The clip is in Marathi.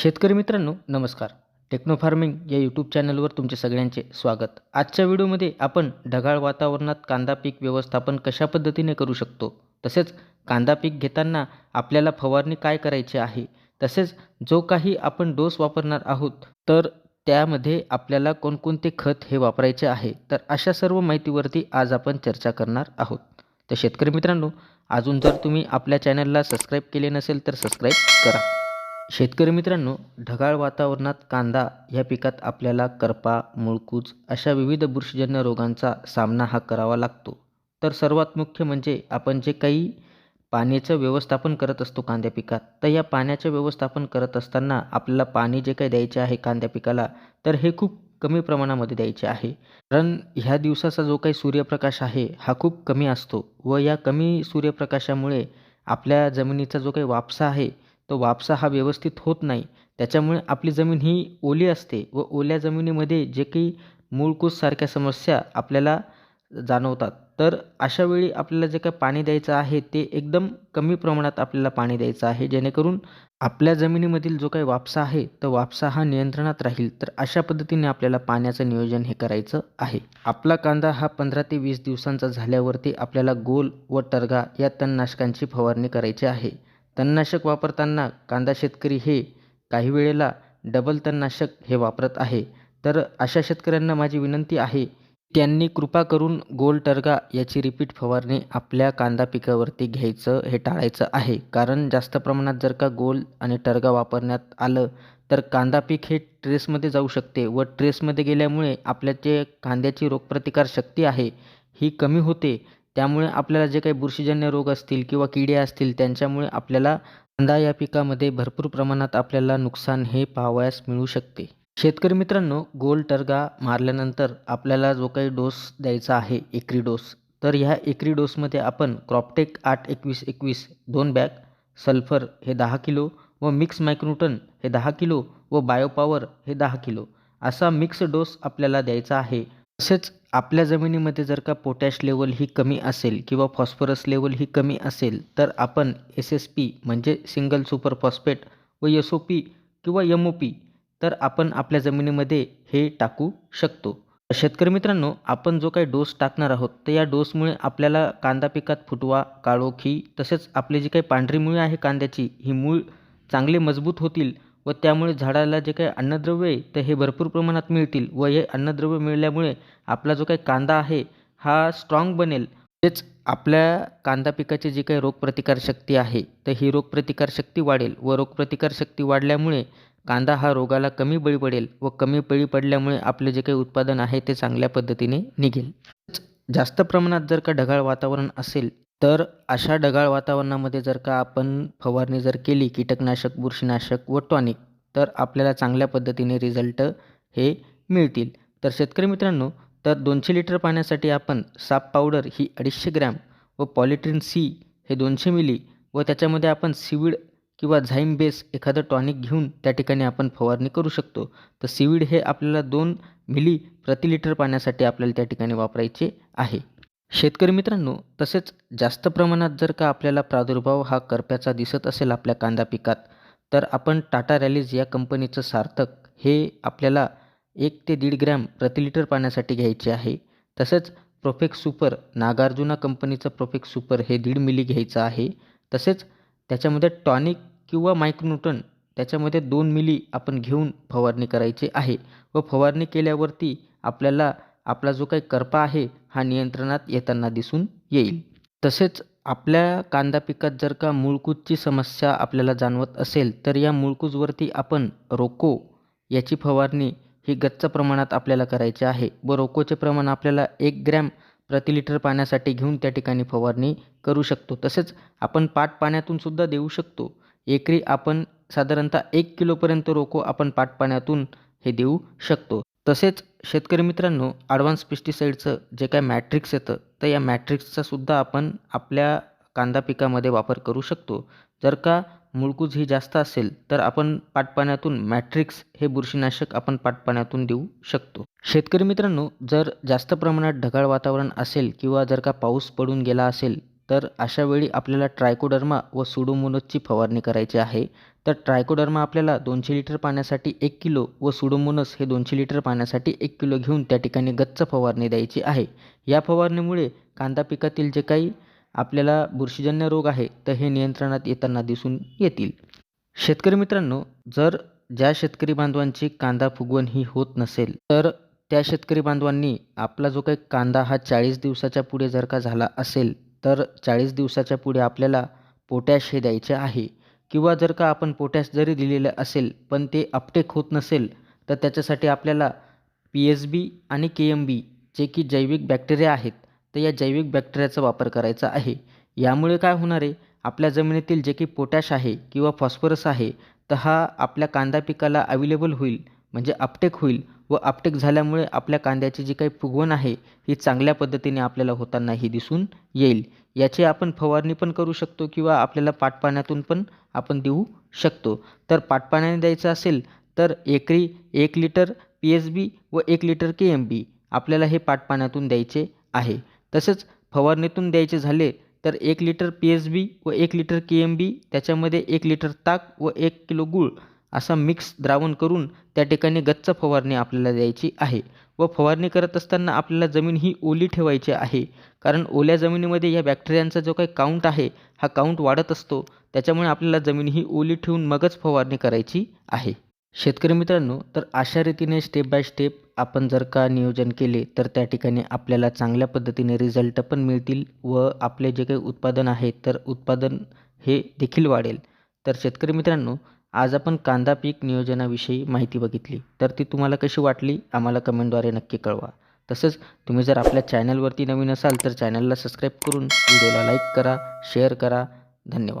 शेतकरी मित्रांनो नमस्कार. टेक्नो फार्मिंग या यूट्यूब चॅनलवर तुमचे सगळ्यांचे स्वागत. आजच्या व्हिडिओमध्ये आपण ढगाळ वातावरणात कांदा पीक व्यवस्थापन कशा पद्धतीने करू शकतो? तसेच कांदा पीक घेताना आपल्याला फवारणी काय करायची आहे? तसेच जो काही आपण डोस वापरणार आहोत तर त्यामध्ये आपल्याला कोणकोणते खत हे वापरायचे आहे? तर अशा सर्व माहितीवरती आज आपण चर्चा करणार आहोत. तर शेतकरी मित्रांनो अजून जर तुम्ही आपल्या चॅनलला सबस्क्राईब केले नसेल तर सबस्क्राईब करा. शेतकरी मित्रांनो ढगाळ वातावरणात कांदा ह्या पिकात आपल्याला करपा मुळकूज अशा विविध बुरशीजन्य रोगांचा सामना हा करावा लागतो. तर सर्वात मुख्य म्हणजे आपण जे काही पाण्याचं व्यवस्थापन करत असतो कांद्या पिकात तर या पाण्याचं व्यवस्थापन करत असताना आपल्याला पाणी जे काही द्यायचे आहे कांद्या पिकाला तर हे खूप कमी प्रमाणामध्ये द्यायचे आहे. कारण ह्या दिवसाचा जो काही सूर्यप्रकाश आहे हा खूप कमी असतो व या कमी सूर्यप्रकाशामुळे आपल्या जमिनीचा जो काही वापसा आहे तो वापसा हा व्यवस्थित होत नाही. त्याच्यामुळे आपली जमीन ही ओली असते व ओल्या जमिनीमध्ये जे काही मूळकूससारख्या समस्या आपल्याला जाणवतात. तर अशावेळी आपल्याला जे काही पाणी द्यायचं आहे ते एकदम कमी प्रमाणात आपल्याला पाणी द्यायचं आहे. जेणेकरून आपल्या जमिनीमधील जो काही वापसा आहे तो वापसा हा नियंत्रणात राहील. तर अशा पद्धतीने आपल्याला पाण्याचं नियोजन हे करायचं आहे. आपला कांदा हा पंधरा ते वीस दिवसांचा झाल्यावरती आपल्याला गोल व टरगा या तणनाशकांची फवारणी करायची आहे. तणनाशक वापरताना कांदा शेतकरी हे काही वेळेला डबल तणनाशक हे वापरत आहे. तर अशा शेतकऱ्यांना माझी विनंती आहे त्यांनी कृपा करून गोल टर्गा याची रिपीट फवारणी आपल्या कांदा पिकावरती घ्यायचं हे टाळायचं आहे. कारण जास्त प्रमाणात जर का गोल आणि टर्गा वापरण्यात आलं तर कांदा पीक हे ट्रेसमध्ये जाऊ शकते व ट्रेसमध्ये गेल्यामुळे आपल्या जे कांद्याची रोगप्रतिकार शक्ती आहे ही कमी होते. त्यामुळे आपल्याला जे काही बुरशीजन्य रोग असतील किंवा किडे असतील त्यांच्यामुळे आपल्याला कांदा या पिकामध्ये भरपूर प्रमाणात आपल्याला नुकसान हे पाहावयास मिळू शकते. शेतकरी मित्रांनो गोल टर्गा मारल्यानंतर आपल्याला जो काही डोस द्यायचा आहे एकरी डोस तर ह्या एकरी डोसमध्ये आपण क्रॉपटेक आठ एकवीस एकवीस दोन बॅग सल्फर हे दहा किलो व मिक्स मायक्रोटन हे दहा किलो व बायोपावर हे दहा किलो असा मिक्स डोस आपल्याला द्यायचा आहे. तसेच आपल्या जमिनीमध्ये जर का पोटॅश लेवल ही कमी असेल किंवा फॉस्फरस लेवल ही कमी असेल तर आपण एस एस पी म्हणजे सिंगल सुपर फॉस्फेट व एस ओ पी किंवा एम ओ पी तर आपण आपल्या जमिनीमध्ये हे टाकू शकतो. शेतकरी मित्रांनो आपण जो काही डोस टाकणार आहोत तर या डोसमुळे आपल्याला कांदा पिकात फुटवा काळोखी तसेच आपली जी काही पांढरी मुळे आहे कांद्याची ही मूळ चांगले मजबूत होतील व त्यामुळे झाडाला जे काही अन्नद्रव्य आहे तर हे भरपूर प्रमाणात मिळतील व हे अन्नद्रव्य मिळाल्यामुळे आपला जो काही कांदा आहे हा स्ट्रॉंग बनेल. तेच आपल्या कांदा पिकाची जी काही रोगप्रतिकारशक्ती आहे तर ही रोगप्रतिकारशक्ती वाढेल व रोगप्रतिकारशक्ती वाढल्यामुळे कांदा हा रोगाला कमी बळी पडेल व कमी बळी पडल्यामुळे आपले जे काही उत्पादन आहे ते चांगल्या पद्धतीने निघेल. जास्त प्रमाणात जर का ढगाळ वातावरण असेल तर अशा ढगाळ वातावरणामध्ये जर का आपण फवारणी जर केली कीटकनाशक बुरशीनाशक व टॉनिक तर आपल्याला चांगल्या पद्धतीने रिझल्ट हे मिळतील. तर शेतकरी मित्रांनो तर दोनशे लिटर पाण्यासाठी आपण साप पावडर ही अडीचशे ग्रॅम व पॉलिट्रिन सी हे दोनशे मिली व त्याच्यामध्ये आपण सीवीड किंवा झाईम बेस एखादं टॉनिक घेऊन त्या ठिकाणी आपण फवारणी करू शकतो. तर सीवीड हे आपल्याला दोन मिली प्रति लिटर पाण्यासाठी आपल्याला त्या ठिकाणी वापरायचे आहे. शेतकरी मित्रांनो तसेच जास्त प्रमाणात जर का आपल्याला प्रादुर्भाव हा करप्याचा दिसत असेल आपल्या कांदा पिकात तर आपण टाटा रॅलीज या कंपनीचं सार्थक हे आपल्याला एक ते दीड ग्रॅम प्रति लिटर पाण्यासाठी घ्यायचे आहे. तसेच प्रोफेक्स सुपर नागार्जुना कंपनीचं प्रोफेक्स सुपर हे दीड मिली घ्यायचं आहे. तसेच त्याच्यामध्ये टॉनिक किंवा मायक्रोन्यूटन त्याच्यामध्ये दोन मिली आपण घेऊन फवारणी करायची आहे. व फवारणी केल्यावरती आपल्याला आपला जो काही करपा आहे हा नियंत्रणात येताना दिसून येईल. तसेच आपल्या कांदा पिकात जर का मूळकूजची समस्या आपल्याला जाणवत असेल तर या मूळकूजवरती आपण रोको याची फवारणी ही गच्च प्रमाणात आपल्याला करायची आहे. व रोकोचे प्रमाण आपल्याला एक ग्रॅम प्रति लिटर पाण्यासाठी घेऊन त्या ठिकाणी फवारणी करू शकतो. तसेच आपण पाट पाण्यातून सुद्धा देऊ शकतो. एकरी आपण साधारणतः एक किलोपर्यंत रोको आपण पाट पाण्यातून हे देऊ शकतो. तसेच शेतकरी मित्रांनो ॲडव्हान्स पेस्टिसाईडचं जे काय मॅट्रिक्स येतं तर या मॅट्रिक्सचा सुद्धा आपण आपल्या कांदा पिकामध्ये वापर करू शकतो. जर का मुळकूज ही जास्त असेल तर आपण पाटपाण्यातून मॅट्रिक्स हे बुरशीनाशक आपण पाटपाण्यातून देऊ शकतो. शेतकरी मित्रांनो जर जास्त प्रमाणात ढगाळ वातावरण असेल किंवा जर का पाऊस पडून गेला असेल तर अशा वेळी आपल्याला ट्रायकोडर्मा व सुडोमोनसची फवारणी करायची आहे. तर ट्रायकोडर्मा आपल्याला दोनशे लिटर पाण्यासाठी एक किलो व सुडोमोनस हे दोनशे लिटर पाण्यासाठी एक किलो घेऊन त्या ठिकाणी गच्च फवारणी द्यायची आहे. या फवारणीमुळे कांदा पिकातील जे काही आपल्याला बुरशीजन्य रोग आहे तर हे नियंत्रणात येताना दिसून येतील. शेतकरी मित्रांनो जर ज्या शेतकरी बांधवांची कांदा फुगवण ही होत नसेल तर त्या शेतकरी बांधवांनी आपला जो काही कांदा हा चाळीस दिवसाच्या पुढे जर का झाला असेल तर चाळीस दिवसाच्या पुढे आपल्याला पोटॅश हे द्यायचे आहे. किंवा जर का आपण पोटॅश जरी दिलेलं असेल पण ते अपटेक होत नसेल तर त्याच्यासाठी आपल्याला पी एस बी आणि के एम बी जे की जैविक बॅक्टेरिया आहेत तर या जैविक बॅक्टेरियाचा वापर करायचा आहे. यामुळे काय होणार आहे? आपल्या जमिनीतील जे की पोटॅश आहे किंवा फॉस्फरस आहे तर हा आपल्या कांदा पिकाला अवेलेबल होईल म्हणजे अपटेक होईल. व आपटेक झाल्यामुळे आपल्या कांद्याची जी काही फुगवण आहे ही चांगल्या पद्धतीने आपल्याला होतानाही दिसून येईल. याची आपण फवारणी पण करू शकतो किंवा आपल्याला पाटपाण्यातून पण आपण देऊ शकतो. तर पाटपाण्याने द्यायचं असेल तर एकरी एक लिटर पी एस बी व एक लिटर के एम बी आपल्याला हे पाटपाण्यातून द्यायचे आहे. तसेच फवारणीतून द्यायचे झाले तर एक लिटर पी एस बी व एक लिटर के एम बी त्याच्यामध्ये एक लिटर ताक व एक किलो गूळ असा मिक्स द्रावण करून त्या ठिकाणी गच्च फवारणी आपल्याला द्यायची आहे व फवारणी करत असताना आपल्याला जमीन ही ओली ठेवायची आहे. कारण ओल्या जमिनीमध्ये या बॅक्टेरियांचा जो काही काउंट आहे हा काउंट वाढत असतो. त्याच्यामुळे आपल्याला जमीन ही ओली ठेवून मगच फवारणी करायची आहे. शेतकरी मित्रांनो तर अशा रीतीने स्टेप बाय स्टेप आपण जर का नियोजन केले तर त्या ठिकाणी आपल्याला चांगल्या पद्धतीने रिझल्ट पण मिळतील व आपले जे काही उत्पादन आहे तर उत्पादन हे देखील वाढेल. तर शेतकरी मित्रांनो आज आपण कांदा पीक नियोजनाविषयी माहिती बघितली. तर ती तुम्हाला कशी वाटली आम्हाला कमेंटद्वारे नक्की कळवा. तसंच तुम्ही जर आपल्या चॅनलवरती नवीन असाल तर चॅनलला सबस्क्राईब करून व्हिडिओला लाईक करा शेअर करा. धन्यवाद.